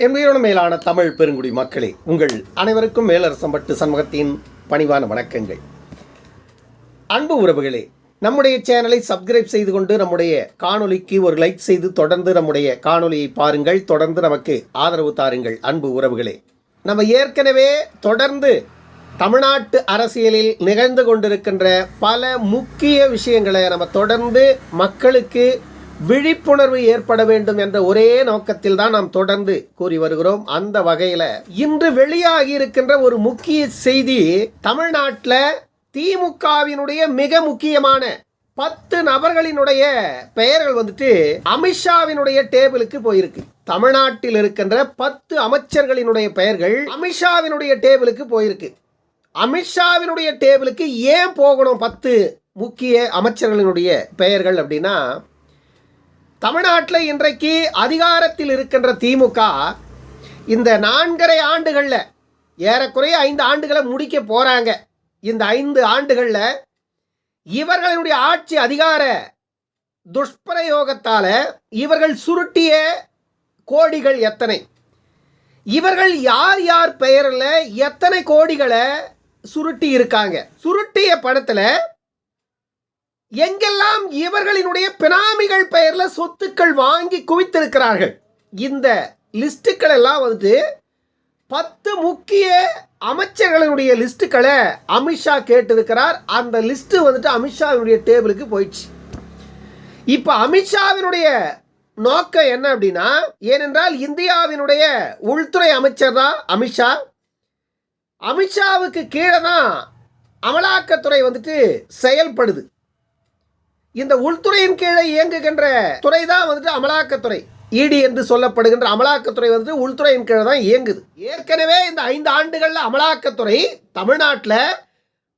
என்பதோடு மேலான தமிழ் பெருங்குடி மக்களே உங்கள் அனைவருக்கும் மேலரசம்பட்டு சண்முகத்தின் பணிவான வணக்கங்கள். அன்பு உறவுகளே நம்முடைய சேனலை சப்ஸ்கிரைப் செய்து கொண்டு நம்முடைய காணொலிக்கு ஒரு லைக் செய்து தொடர்ந்து நம்முடைய காணொலியை பாருங்கள் தொடர்ந்து நமக்கு ஆதரவு தாருங்கள் அன்பு உறவுகளே. நம்ம ஏற்கனவே தொடர்ந்து தமிழ்நாட்டு அரசியலில் நிகழ்ந்து கொண்டிருக்கின்ற பல முக்கிய விஷயங்களை நம்ம தொடர்ந்து மக்களுக்கு விழிப்புணர்வு ஏற்பட வேண்டும் என்ற ஒரே நோக்கத்தில் தான் நாம் தொடர்ந்து கூறி வருகிறோம். அந்த வகையில் இன்று வெளியாகி இருக்கின்ற ஒரு முக்கிய செய்தி தமிழ்நாட்டில் திமுகவினுடைய மிக முக்கியமான பத்து நபர்களினுடைய பெயர்கள் வந்துட்டு அமித்ஷாவினுடைய டேபிளுக்கு போயிருக்கு. தமிழ்நாட்டில் இருக்கின்ற பத்து அமைச்சர்களினுடைய பெயர்கள் அமித்ஷாவினுடைய டேபிளுக்கு போயிருக்கு. அமித்ஷாவினுடைய டேபிளுக்கு ஏன் போகணும் பத்து முக்கிய அமைச்சர்களினுடைய பெயர்கள் அப்படின்னா தமிழ்நாட்டில் இன்றைக்கு அதிகாரத்தில் இருக்கின்ற திமுக இந்த நான்கரை ஆண்டுகளில் ஏறக்குறைய ஐந்து ஆண்டுகளை முடிக்க போகிறாங்க இந்த ஐந்து ஆண்டுகளில் இவர்களுடைய ஆட்சி அதிகார துஷ்பிரயோகத்தால் இவர்கள் சுருட்டிய கோடிகள் எத்தனை? இவர்கள் யார் யார் பெயரில் எத்தனை கோடிகளை சுருட்டி இருக்காங்க? சுருட்டிய பணத்தில் எங்கெல்லாம் இவர்களினுடைய பினாமிகள் பெயரில் சொத்துக்கள் வாங்கி குவித்திருக்கிறார்கள் இந்த லிஸ்ட்டுக்கள் எல்லாம் வந்துட்டு பத்து முக்கிய அமைச்சர்களினுடைய லிஸ்ட்டுக்களை அமித்ஷா கேட்டிருக்கிறார். அந்த லிஸ்ட்டு வந்துட்டு அமித்ஷாவினுடைய டேபிளுக்கு போயிடுச்சு. இப்போ அமித்ஷாவினுடைய நோக்கம் என்ன அப்படின்னா ஏனென்றால் இந்தியாவினுடைய உள்துறை அமைச்சர் தான் அமித்ஷா அமித்ஷாவுக்கு கீழே தான் அமலாக்கத்துறை வந்துட்டு செயல்படுது. இந்த உள்துறையின் கீழே இயங்குகின்ற துறை தான் வந்துட்டு அமலாக்கத்துறை. இடி என்று சொல்லப்படுகின்ற அமலாக்கத்துறை வந்துட்டு உள்துறையின் கீழே தான் இயங்குது. ஏற்கனவே இந்த ஐந்து ஆண்டுகளில் அமலாக்கத்துறை தமிழ்நாட்டில்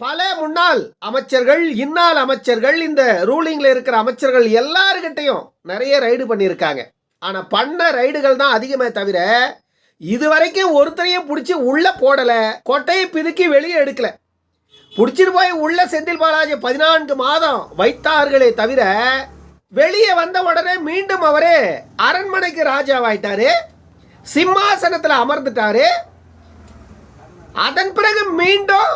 பல முன்னாள் அமைச்சர்கள் இன்னாள் அமைச்சர்கள் இந்த ரூலிங்கில் இருக்கிற அமைச்சர்கள் எல்லாருக்கிட்டையும் நிறைய ரைடு பண்ணியிருக்காங்க. ஆனால் பண்ண ரைடுகள் தான் அதிகமே தவிர இது வரைக்கும் ஒருத்தரையும் பிடிச்சி உள்ளே போடலை கொட்டையை பிதுக்கி வெளியே எடுக்கலை. பிடிச்சிட்டு போய் உள்ள செந்தில் பாலாஜி பதினான்கு மாதம் வைத்தார்களே தவிர வெளியே வந்த உடனே மீண்டும் அவரே அரண்மனைக்கு ராஜாவாயிட்டாரு. சிம்மாசனத்தில் அமர்ந்துட்டாரு. அதன் பிறகு மீண்டும்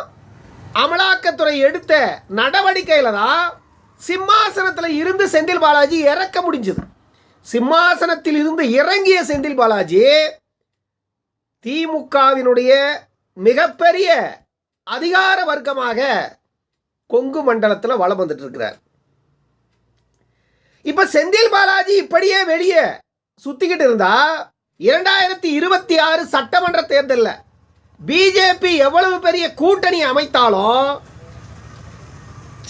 அமலாக்கத்துறை எடுத்த நடவடிக்கையில தான் சிம்மாசனத்தில் இருந்து செந்தில் பாலாஜி இறக்க முடிஞ்சது. சிம்மாசனத்தில் இருந்து இறங்கிய செந்தில் பாலாஜி திமுகவினுடைய மிகப்பெரிய அதிகார வர்க்கமாக கொங்கு மண்டலத்தில் வளம் வந்துட்டு இருக்கிறார் இப்ப செந்தில் பாலாஜி இப்படியே வெளியே சுத்திக்கிட்டு இருந்தா இரண்டாயிரத்தி இருபத்தி ஆறு சட்டமன்ற தேர்தலில் பிஜேபி எவ்வளவு பெரிய கூட்டணி அமைத்தாலும்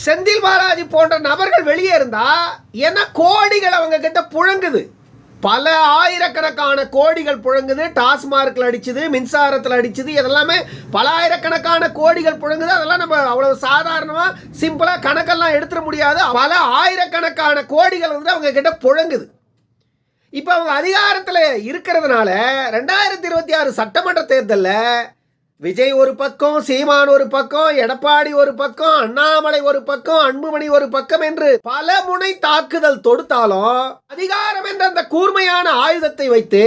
செந்தில் பாலாஜி போன்ற நபர்கள் வெளியே இருந்தா என்ன கோடிகள் அவங்க கிட்ட புழங்குது. பல ஆயிரக்கணக்கான கோடிகள் புழங்குது டாஸ்மார்க்கில் அடிச்சுது மின்சாரத்தில் அடிச்சுது இதெல்லாமே பல ஆயிரக்கணக்கான கோடிகள் புழங்குது. அதெல்லாம் நம்ம அவ்வளவு சாதாரணமாக சிம்பிளாக கணக்கெல்லாம் எடுத்துட முடியாது. பல ஆயிரக்கணக்கான கோடிகள் வந்து அவங்க கிட்ட புழங்குது. இப்போ அவங்க அதிகாரத்தில் இருக்கிறதுனால ரெண்டாயிரத்தி இருபத்தி ஆறு சட்டமன்ற தேர்தலில் விஜய் ஒரு பக்கம் சீமான் ஒரு பக்கம் எடப்பாடி ஒரு பக்கம் அண்ணாமலை ஒரு பக்கம் அன்புமணி ஒரு பக்கம் என்று பல முனை தாக்குதல் தொடுத்தாலும் அதிகாரம் என்ற அந்த கூர்மையான ஆயுதத்தை வைத்து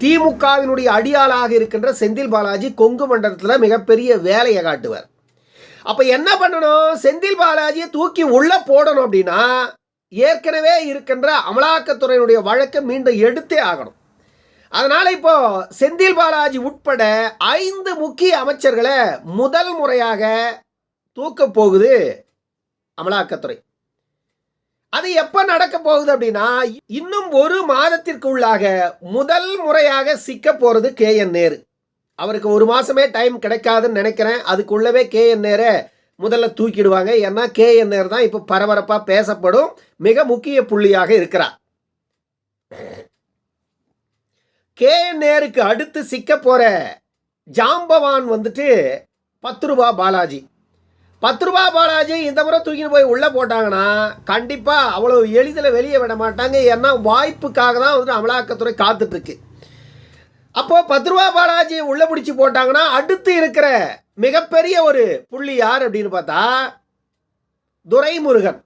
திமுகவினுடைய அடியாளாக இருக்கின்ற செந்தில் பாலாஜி கொங்கு மண்டலத்தில் மிகப்பெரிய வேலையை காட்டுவார். அப்போ என்ன பண்ணணும்? செந்தில் பாலாஜியை தூக்கி உள்ள போடணும் அப்படின்னா ஏற்கனவே இருக்கின்ற அமலாக்கத்துறையினுடைய வழக்கை மீண்டும் எடுத்தே ஆகணும். அதனால் இப்போ செந்தில் பாலாஜி உட்பட ஐந்து முக்கிய அமைச்சர்களை முதல் முறையாக தூக்கப் போகுது அமலாக்கத்துறை. அது எப்போ நடக்க போகுது அப்படின்னா இன்னும் ஒரு மாதத்திற்கு உள்ளாக முதல் முறையாக சிக்க போகிறது கே என் நேரு. அவருக்கு ஒரு மாதமே டைம் கிடைக்காதுன்னு நினைக்கிறேன். அதுக்குள்ளவே கே என் நேரை முதல்ல தூக்கிடுவாங்க. ஏன்னா கே என் நேர் தான் இப்போ பரபரப்பாக பேசப்படும். மிக முக்கிய புள்ளியாக இருக்கிறார். கே நேருக்கு அடுத்து சிக்க போகிற ஜாம்பவான் வந்துட்டு பத்து ரூபா பாலாஜி. பத்து ரூபா பாலாஜி இந்த முறை தூக்கின்னு போய் உள்ளே போட்டாங்கன்னா கண்டிப்பாக அவ்வளோ எளிதில் வெளியே விட மாட்டாங்க. ஏன்னா வாய்ப்புக்காக தான் வந்துட்டு அமலாக்கத்துறை காத்துட்ருக்கு. அப்போது பத்து ரூபா பாலாஜி உள்ளே பிடிச்சி போட்டாங்கன்னா அடுத்து இருக்கிற மிகப்பெரிய ஒரு புள்ளி யார் அப்படின்னு பார்த்தா துரைமுருகன்.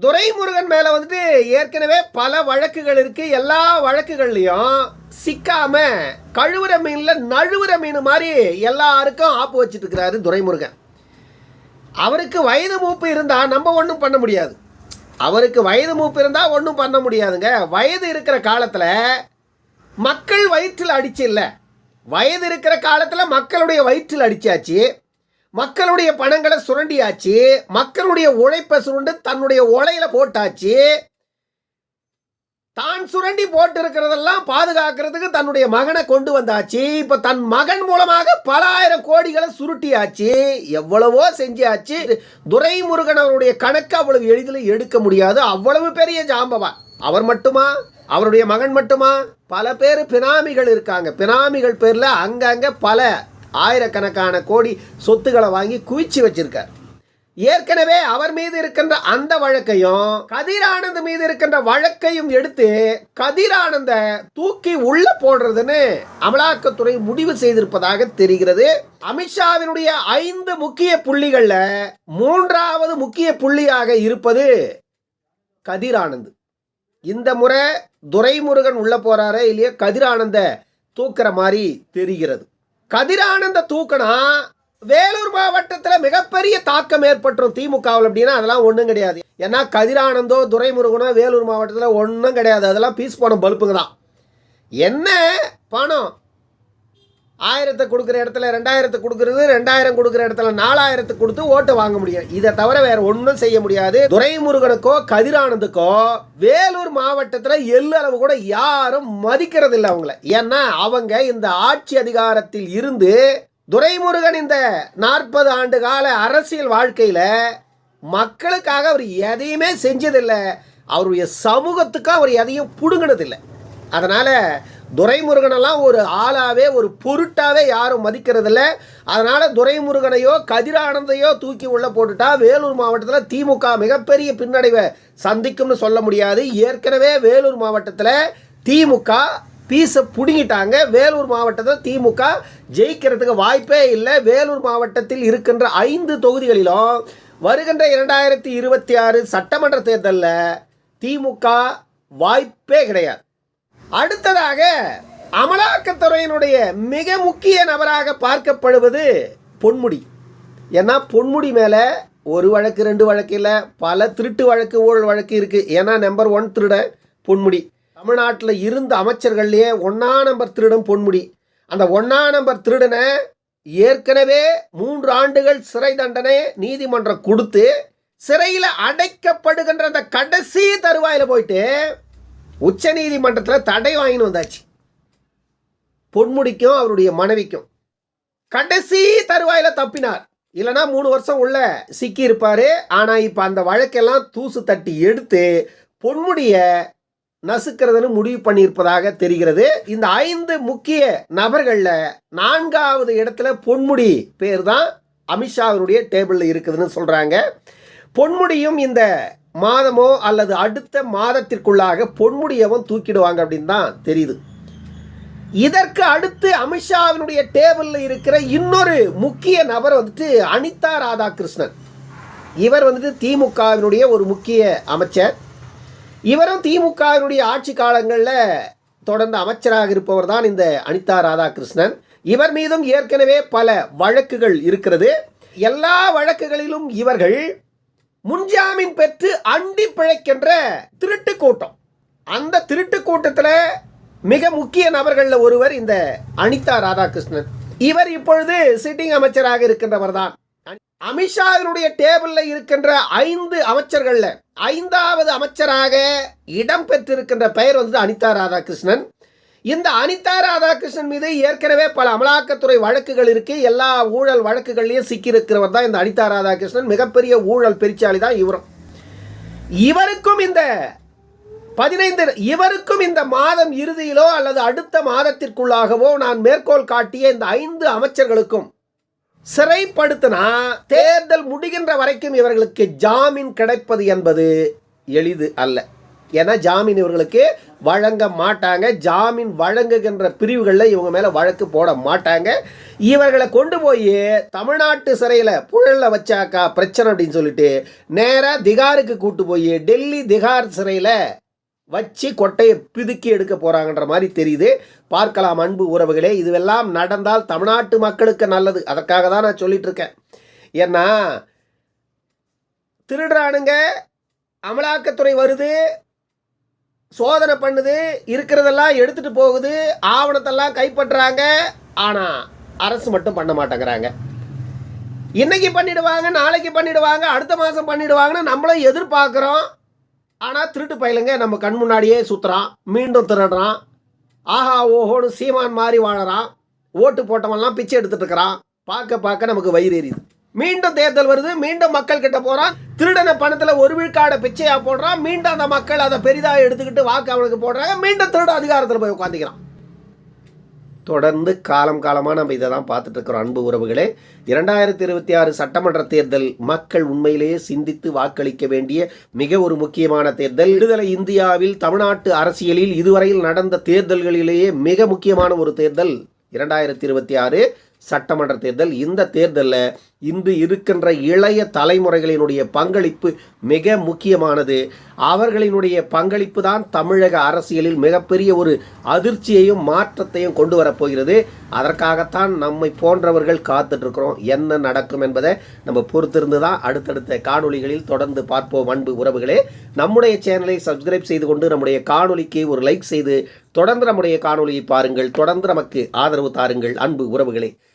துரைமுருகன் மேல வந்துட்டு ஏற்கனவே பல வழக்குகள் இருக்கு. எல்லா வழக்குகள்லையும் சிக்காம கழுவுற மீன்ல நழுவுற மீன் மாதிரி எல்லாருக்கும் ஆப்பு வச்சிட்டு இருக்கிறாரு துரைமுருகன். அவருக்கு வயது மூப்பு இருந்தா நம்ம ஒன்றும் பண்ண முடியாது. அவருக்கு வயது மூப்பு இருந்தா ஒன்றும் பண்ண முடியாதுங்க. வயது இருக்கிற காலத்துல மக்கள் வயிற்றில் அடிச்சு இல்லை. வயது இருக்கிற காலத்துல மக்களுடைய வயிற்றில் அடிச்சாச்சு. மக்களுடைய பணங்களை சுரண்டியாச்சு மக்களுடைய உழைப்பை சுருண்டு தன்னுடைய உலையில போட்டாச்சு. தான் சுரண்டி போட்டு இருக்கிறதெல்லாம் பாதுகாக்கிறதுக்கு தன்னுடைய மகனை கொண்டு வந்தாச்சு. இப்ப தன் மகன் மூலமாக பல ஆயிரம் கோடிகளை சுருட்டியாச்சு. எவ்வளவோ செஞ்சாச்சு. துரைமுருகன் அவருடைய கணக்கு அவ்வளவு எளிதில் எடுக்க முடியாது. அவ்வளவு பெரிய ஜாம்பவான் அவர் மட்டுமா? அவருடைய மகன் மட்டுமா? பல பேர் பினாமிகள் இருக்காங்க. பினாமிகள் பேர்ல அங்கங்க பல ஆயிரக்கணக்கான கோடி சொத்துக்களை வாங்கி குவிச்சு வச்சிருக்கார். ஏற்கனவே அவர் மீது இருக்கின்ற அந்த வழக்கையும் கதிரானந்த் மீது இருக்கின்ற வழக்கையும் எடுத்து கதிரானந்த தூக்கி உள்ள போடுறதுன்னு அமலாக்கத்துறை முடிவு செய்திருப்பதாக தெரிகிறது. அமித்ஷாவினுடைய ஐந்து முக்கிய புள்ளிகள்ல மூன்றாவது முக்கிய புள்ளியாக இருப்பது கதிரானந்த். இந்த முறை துரைமுருகன் உள்ள போறாரே இல்லையோ? கதிரானந்த தூக்குற மாதிரி தெரிகிறது. கதிரானந்த தூக்கனா வேலூர் மாவட்டத்தில் மிகப்பெரிய தாக்கம் ஏற்பட்டுரும் திமுகவில் அப்படின்னா அதெல்லாம் ஒன்றும் கிடையாது. ஏன்னா கதிரானந்தோ துரைமுருகனோ வேலூர் மாவட்டத்தில் ஒன்றும் கிடையாது. அதெல்லாம் பீஸ் போன பல்புங்க தான். என்ன பணம்? ஆயிரத்தை கொடுக்குற இடத்துல ரெண்டாயிரத்தை கொடுக்கறது ரெண்டாயிரம் கொடுக்குற இடத்துல நாலாயிரத்தை கொடுத்து ஓட்டு வாங்க முடியும். இதை தவிர வேற ஒன்றும் செய்ய முடியாது. துரைமுருகனுக்கோ கதிரானந்துக்கோ வேலூர் மாவட்டத்தில் எள்ளளவு கூட யாரும் மதிக்கிறது இல்லை அவங்கள. ஏன்னா அவங்க இந்த ஆட்சி அதிகாரத்தில் இருந்து துரைமுருகன் இந்த நாற்பது ஆண்டு கால அரசியல் வாழ்க்கையில் மக்களுக்காக அவர் எதையுமே செஞ்சதில்லை. அவருடைய சமூகத்துக்கு அவர் எதையும் பிடுங்கினதில்லை. அதனால் துரைமுருகனெல்லாம் ஒரு ஆளாகவே ஒரு பொருட்டாகவே யாரும் மதிக்கிறதில்ல. அதனால் துரைமுருகனையோ கதிரானந்தையோ தூக்கி உள்ளே போட்டுட்டா வேலூர் மாவட்டத்தில் திமுக மிகப்பெரிய பின்னடைவை சந்திக்கும்னு சொல்ல முடியாது. ஏற்கனவே வேலூர் மாவட்டத்தில் திமுக பீஸை பிடுங்கிட்டாங்க. வேலூர் மாவட்டத்தில் திமுக ஜெயிக்கிறதுக்கு வாய்ப்பே இல்லை. வேலூர் மாவட்டத்தில் இருக்கின்ற ஐந்து தொகுதிகளிலும் வருகின்ற இரண்டாயிரத்தி இருபத்தி ஆறு சட்டமன்ற தேர்தலில் திமுக வாய்ப்பே கிடையாது. அடுத்ததாக அமலாக்கத்துறையினுடைய மிக முக்கிய நபராக பார்க்கப்படுவது பொன்முடி. ஏன்னா பொன்முடி மேலே ஒரு வழக்கு ரெண்டு வழக்கு இல்லை பல திருட்டு வழக்கு ஊழல் வழக்கு இருக்குது ஏன்னா நம்பர் ஒன் திருட பொன்முடி. தமிழ்நாட்டில் இருந்த அமைச்சர்கள்லேயே ஒன்றா நம்பர் திருடன் பொன்முடி. அந்த ஒன்றா நம்பர் திருடனை ஏற்கனவே மூன்று ஆண்டுகள் சிறை தண்டனை நீதிமன்றம் கொடுத்து சிறையில் அடைக்கப்படுகின்ற அந்த கடைசி தருவாயில் போயிட்டு உச்ச நீதிமன்றத்தில் தடை வாங்கின்னு வந்தாச்சு. பொன்முடிக்கும் அவருடைய மனைவிக்கும். கடைசி தருவாயில் தப்பினார். இல்லைனா மூணு வருஷம் உள்ள சிக்கி இருப்பார். ஆனால் இப்போ அந்த வழக்கெல்லாம் தூசு தட்டி எடுத்து பொன்முடிய நசுக்கிறதுன்னு முடிவு பண்ணியிருப்பதாக தெரிகிறது. இந்த ஐந்து முக்கிய நபர்களில் நான்காவது இடத்துல பொன்முடி பேர் தான் அமித்ஷாவினுடைய டேபிளில் இருக்குதுன்னு சொல்கிறாங்க பொன்முடியும் இந்த மாதமோ அல்லது அடுத்த மாதத்திற்குள்ளாக பொன்முடியவன் தூக்கிடுவாங்க அப்படின்னு தான் தெரியுது. இதற்கு அடுத்து அமித்ஷாவினுடைய டேபிளில் இருக்கிற இன்னொரு முக்கிய நபர் வந்துட்டு அனிதா ராதாகிருஷ்ணன். இவர் வந்துட்டு திமுகவினுடைய ஒரு முக்கிய அமைச்சர். இவரும் திமுகவினுடைய ஆட்சி காலங்களில் தொடர்ந்து அமைச்சராக இருப்பவர் தான் இந்த அனிதா ராதாகிருஷ்ணன். இவர் மீதும் ஏற்கனவே பல வழக்குகள் இருக்கிறது. எல்லா வழக்குகளிலும் இவர்கள் முன்ஜாமீன் பெற்று அண்டி பிழைக்கின்ற திருட்டு கூட்டம் அந்த திருட்டு கூட்டத்தில் மிக முக்கிய நபர்களில் ஒருவர் இந்த அனிதா ராதாகிருஷ்ணன். இவர் இப்பொழுது சிட்டிங் அமைச்சராக இருக்கின்றவர் தான் அமித்ஷாவினுடைய டேபிளில் இருக்கின்ற ஐந்து அமைச்சர்களில் ஐந்தாவது அமைச்சராக இடம் பெற்றிருக்கின்ற பெயர் வந்து அனிதா ராதாகிருஷ்ணன். இந்த அனிதா ராதாகிருஷ்ணன் மீது ஏற்கனவே பல அமலாக்கத்துறை வழக்குகள் இருக்கு. எல்லா ஊழல் வழக்குகள்லையும் சிக்கியிருக்கிறவர் தான் இந்த அனிதா ராதாகிருஷ்ணன். மிகப்பெரிய ஊழல் பெருச்சாளி தான் இவரும். இவருக்கும் இந்த பதினைந்து இவருக்கும் இந்த மாதம் இறுதியிலோ அல்லது அடுத்த மாதத்திற்குள்ளாகவோ நான் மேற்கோள் காட்டிய இந்த ஐந்து அமைச்சர்களுக்கும் சிறைப்படுத்தினா தேர்தல் முடிகின்ற வரைக்கும் இவர்களுக்கு ஜாமீன் கிடைப்பது என்பது எளிது அல்ல. ஏன்னா ஜாமீன் இவர்களுக்கு வழங்க மாட்டாங்க. ஜாமீன் வழங்குகின்ற பிரிவுகளில் இவங்க மேலே வழக்கு போட மாட்டாங்க. இவர்களை கொண்டு போய் தமிழ்நாட்டு சிறையில் புழலில் வச்சாக்கா பிரச்சனை அப்படின்னு சொல்லிட்டு நேராக திகாருக்கு கூட்டு போய் டெல்லி திகார் சிறையில் வச்சு கொட்டையை பிதுக்கி எடுக்க போகிறாங்கன்ற மாதிரி தெரியுது. பார்க்கலாம் அன்பு உறவுகளே இதுவெல்லாம் நடந்தால் தமிழ்நாட்டு மக்களுக்கு நல்லது. அதற்காக தான் நான் சொல்லிட்டு இருக்கேன். ஏன்னா திருடுறானுங்க அமலாக்கத்துறை வருது சோதனை பண்ணுது இருக்கிறதெல்லாம் எடுத்துட்டு போகுது ஆவணத்தெல்லாம் கைப்பற்றுறாங்க ஆனால் அரசு மட்டும் பண்ண மாட்டேங்கிறாங்க. இன்னைக்கு பண்ணிடுவாங்க நாளைக்கு பண்ணிடுவாங்க அடுத்த மாதம் பண்ணிடுவாங்கன்னு நம்மளும் எதிர்பார்க்குறோம். ஆனால் திருட்டு பயிலுங்க நம்ம கண் முன்னாடியே சுற்றுறான் மீண்டும் திருடுறான். ஆஹா ஓஹோன்னு சீமான் மாதிரி வாழறான். ஓட்டு போட்டவன்லாம் பிச்சை எடுத்துட்டு இருக்கிறான். பார்க்க பார்க்க நமக்கு வயிறு எரியுது. மீண்டும் தேர்தல் வருது மீண்டும் மக்கள் கிட்ட போறான். திருடன பணத்துல ஒரு விழுக்காட பிச்சையா போடுறான். மீண்டும் அந்த மக்கள் அதை பெரிதாக எடுத்துக்கிட்டு வாக்கு அவனுக்கு போடுறாங்க. மீண்டும் திருட அதிகாரத்தில் போய் உட்காந்துக்கிறான் தொடர்ந்து காலம் காலமாக நம்ம இதை தான் பார்த்துட்டு இருக்கிறோம் அன்பு உறவுகளே. இரண்டாயிரத்தி இருபத்தி ஆறு சட்டமன்ற தேர்தல் மக்கள் உண்மையிலேயே சிந்தித்து வாக்களிக்க வேண்டிய மிக ஒரு முக்கியமான தேர்தல். விடுதலை இந்தியாவில் தமிழ்நாட்டு அரசியலில் இதுவரையில் நடந்த தேர்தல்களிலேயே மிக முக்கியமான ஒரு தேர்தல். இரண்டாயிரத்தி இருபத்தி ஆறு சட்டமன்ற தேர்தல். இந்த தேர்தலில் இன்று இருக்கின்ற இளைய தலைமுறைகளினுடைய பங்களிப்பு மிக முக்கியமானது. அவர்களினுடைய பங்களிப்பு தான் தமிழக அரசியலில் மிகப்பெரிய ஒரு அதிர்ச்சியையும் மாற்றத்தையும் கொண்டு வரப்போகிறது அதற்காகத்தான் நம்மை போன்றவர்கள் காத்துட்ருக்கிறோம் என்ன நடக்கும் என்பதை நம்ம பொறுத்திருந்து தான் அடுத்தடுத்த காணொலிகளில் தொடர்ந்து பார்ப்போம். அன்பு உறவுகளே நம்முடைய சேனலை சப்ஸ்கிரைப் செய்து கொண்டு நம்முடைய காணொலிக்கு ஒரு லைக் செய்து தொடர்ந்து நம்முடைய காணொளியை பாருங்கள். தொடர்ந்து நமக்கு ஆதரவு தாருங்கள். அன்பு உறவுகளே.